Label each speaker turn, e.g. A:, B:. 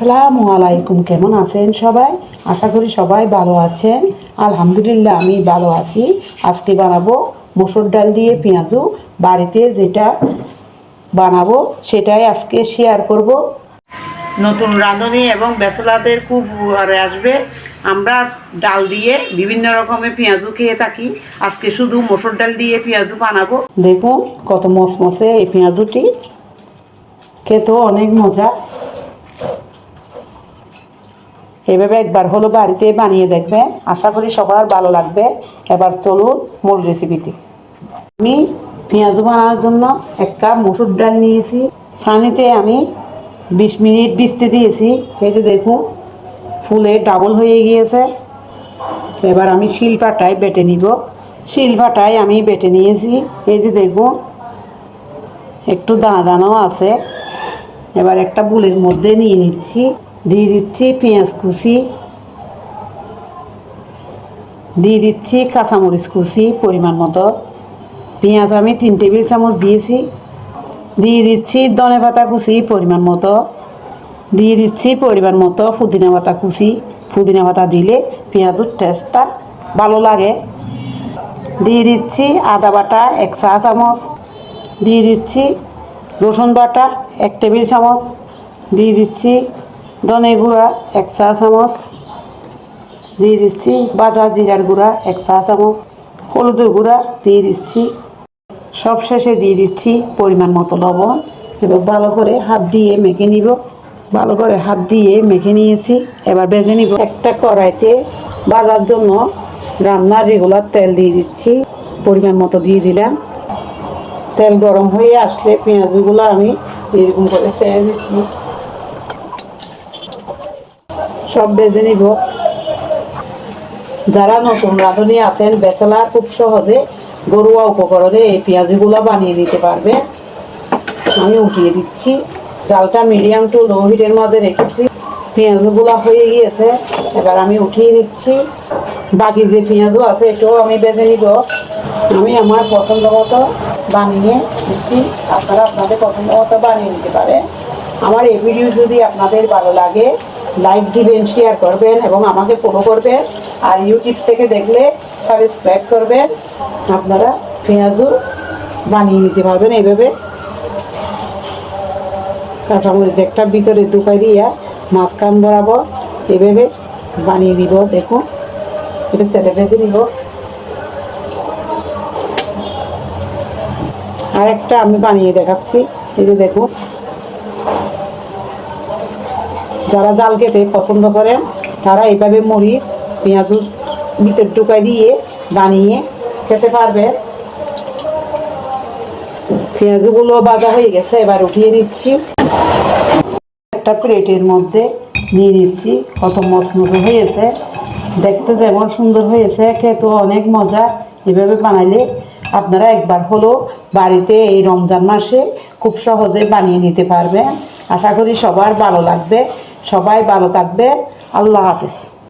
A: আসসালামু আলাইকুম, কেমন আছেন সবাই? আশা করি সবাই ভালো আছেন। আলহামদুলিল্লাহ, আমি ভালো আছি। আজকে বানাবো মসুর ডাল দিয়ে পেঁয়াজু। বাড়িতে যেটা বানাবো, সেটাই আজকে শেয়ার করব। নতুন রাঁধুনি এবং বেসলাদের খুব উপকারে আসবে। আমরা ডাল দিয়ে বিভিন্ন রকমের পেঁয়াজু খেয়ে থাকি। আজকে শুধু মসুর ডাল দিয়ে পেঁয়াজু বানাবো। দেখুন, কত মসমসে এই পেঁয়াজুটি। খেতেও অনেক মজা। এভাবে একবার হলো বাড়িতে বানিয়ে দেখবেন আশা করি সবার ভালো লাগবে। এবার চলুন মূল রেসিপিতে আমি পেঁয়াজ বানানোর জন্য এক কাপ মসুর ডাল নিয়েছি। পানিতে আমি বিশ মিনিট ভিজতে দিয়েছি। এই যে দেখুন, ফুলে ডাবল হয়ে গিয়েছে। এবার আমি শিলপাটায় বেটে নিব। শিলপাটায় আমি বেটে নিয়েছি। এই যে দেখুন, একটু দানা দানাও আছে। এবার একটা বুলের মধ্যে নিয়ে নিচ্ছি। দিয়ে দিচ্ছি পেঁয়াজ কুচি দিয়ে দিচ্ছি কাঁচামরিচ কুচি পরিমাণ মতো পেঁয়াজ আমি তিন টেবিল চামচ দিয়েছি দিয়ে দিচ্ছি ধনে পাতা কুচি পরিমাণ মতো দিয়ে দিচ্ছি পরিমাণ মতো পুদিনা পাতা কুচি পুদিনা পাতা দিলে পেঁয়াজের টেস্টটা ভালো লাগে দিয়ে দিচ্ছি আদা বাটা এক চা চামচ দিয়ে দিচ্ছি রসুন বাটা এক টেবিল চামচ দিয়ে দিচ্ছি ধনে গুঁড়া, এক চা চামচ। দিয়ে দিচ্ছি বাজা জিরার গুঁড়া, এক চা চামচ। হলুদের গুঁড়া দিয়ে দিচ্ছি। সব শেষে দিয়ে দিচ্ছি পরিমাণ মতো লবণ। এবার ভালো করে হাত দিয়ে মেখে নিব। ভালো করে হাত দিয়ে মেখে নিয়েছি। এবার বেজে নিব একটা কড়াইতে। বাজার জন্য রান্নার রেগুলার তেল দিয়ে দিচ্ছি। পরিমাণ মতো দিয়ে দিলাম। তেল গরম হয়ে আসলে পেঁয়াজগুলো আমি এরকম করে ছেড়ে দিচ্ছি। সব বেজে নিব। যারা নতুন রাঁধুনি আছেন, বেচালা খুব সহজে গরুয়া উপকরণে এই পেঁয়াজগুলো বানিয়ে নিতে পারবে। আমি উঠিয়ে দিচ্ছি। জালটা মিডিয়াম টু লো হিটের মধ্যে রেখেছি। পেঁয়াজগুলো হয়ে গিয়েছে। এবার আমি উঠিয়ে নিচ্ছি। বাকি যে পেঁয়াজও আছে, এটাও আমি বেজে নিব। আমি আমার পছন্দ মতো বানিয়ে দিচ্ছি। আপনারা আপনাদের পছন্দ মতো বানিয়ে নিতে পারে আমার এই ভিডিও যদি আপনাদের ভালো লাগে লাইক দিবেন শেয়ার করবেন এবং আমাকে ফলো করবেন। আর ইউটিউব থেকে দেখলে সাবস্ক্রাইব করবেন। আপনারা পেঁয়াজও বানিয়ে নিতে পারবেন এইভাবে। কাঁচামরিচ একটা ভিতরে দুপাই দিয়া, মাঝখান বরাবর এভাবে বানিয়ে নিব, দেখুন। এটা তেলে ভেজে নিব। আর একটা আমি বানিয়ে দেখাচ্ছি যে দেখুন। যারা জাল খেতে পছন্দ করেন, তারা এইভাবে মরিচ, পেঁয়াজ ভিতর টুকাই দিয়ে বানিয়ে খেতে পারবে। পেঁয়াজগুলো বাজা হয়ে গেছে, এবার উঠিয়ে নিচ্ছি। একটা প্লেটের মধ্যে নিয়ে নিচ্ছি, কত মচমচে হয়েছে। দেখতে যেমন সুন্দর হয়েছে খেতেও অনেক মজা। এভাবে বানাইলে আপনারা একবার হলো বাড়িতে এই রমজান মাসে খুব সহজে বানিয়ে নিতে পারবেন। আশা করি সবার ভালো লাগবে। সবাই ভালো থাকবে আল্লাহ হাফিজ।